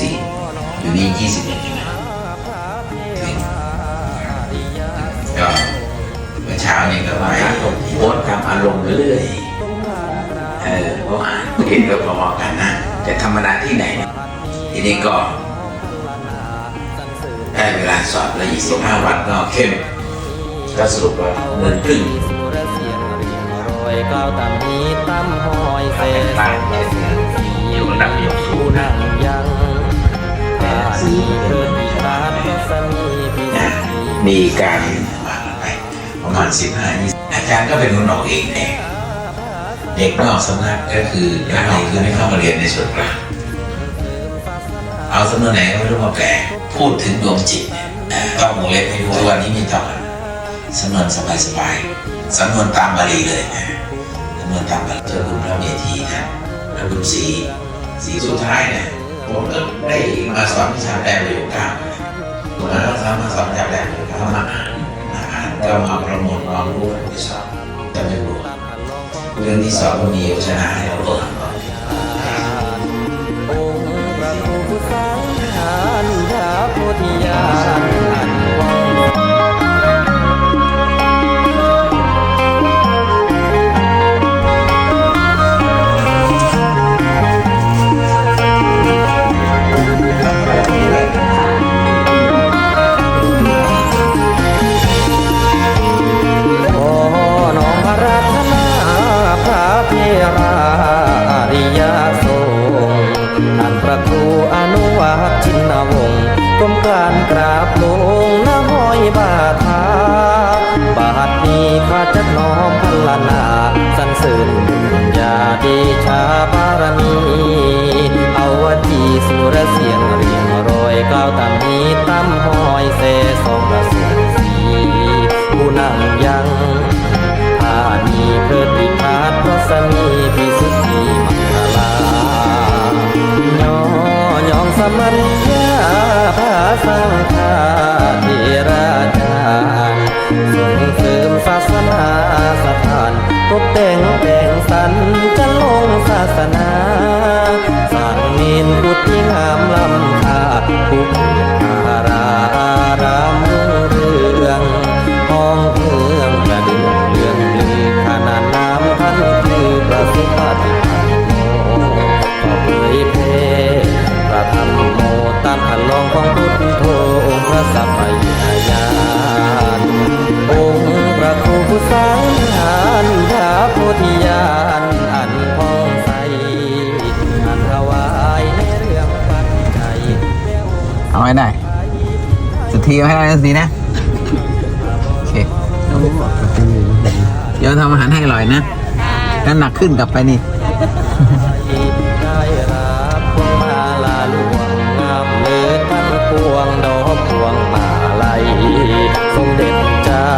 สี่อยู่นี่ยี่สิบถึงก็เมื่อเช้านี้ก็มาโพสตามอารมณ์เรื่อยเออก็อ่านเห็นก็พอๆกันนะ แต่ธรรมดาที่ไหน ทีนี้ก็ใกล้เวลาสอบแล้วอีกสิบห้าวันก็เข้มก็สรุปว่าเงินครึ่งตั้งอยู่ระดับยกสูง มีการปประมาณ15 20อาจารย์ก็เป็นคนออกเองเองเด็กนอกสำนักก็คือนักเรียนคือไม่เข้ามาเรียนในส่วนกลางเอาสำนวนไหนก็ไม่รู้มาแปลพูดถึงดวงจิตต้องวงเล็บให้ดูทุกวันนี้ม่ต้องสำนวนสบายๆสำนวนตามบาลีเลยนะสำนวนตามบาลีเจ้าคุณพระเมธีนะแล้วคุณสีสีสุดท้ายเนี่ย ผมก็ได้มาสอนวิชาแปลประโยคเก้ามาแล้วสามารถสอนวิชากแรกเลยครับมาอ่านมาอ่านก็มาประมวลความรู้ที่สอบจะไม่รู้เรื่องที่สอบก็มีชนะให้เราเปิดก่อนองค์พระครูสังฆานยาโพธิญา บาทาบาทนี้ข้าจะน้อมพัลนาสรรเสริญญาเดชาบารมีเอาวจีสุรเสียงเรียงรอยก้าวตามนี้ตั้มหอยเสสองประสูสีผู้นั่งยังอานีเพิดพิพาทเพราะสมีพิสุทธิมังคลาย่อยองสมัญญาภาสังฆา ตกแต่งแต่งสันจะลงศาสนา ให้ได้สุดทีเอาให้ได้สักทีนะโอเคเดี๋ยวทำอาหารให้อร่อยนะน้ำหนักขึ้นกลับไปนี่พวงดอกพวงมาลัยสมเด็จเจ้า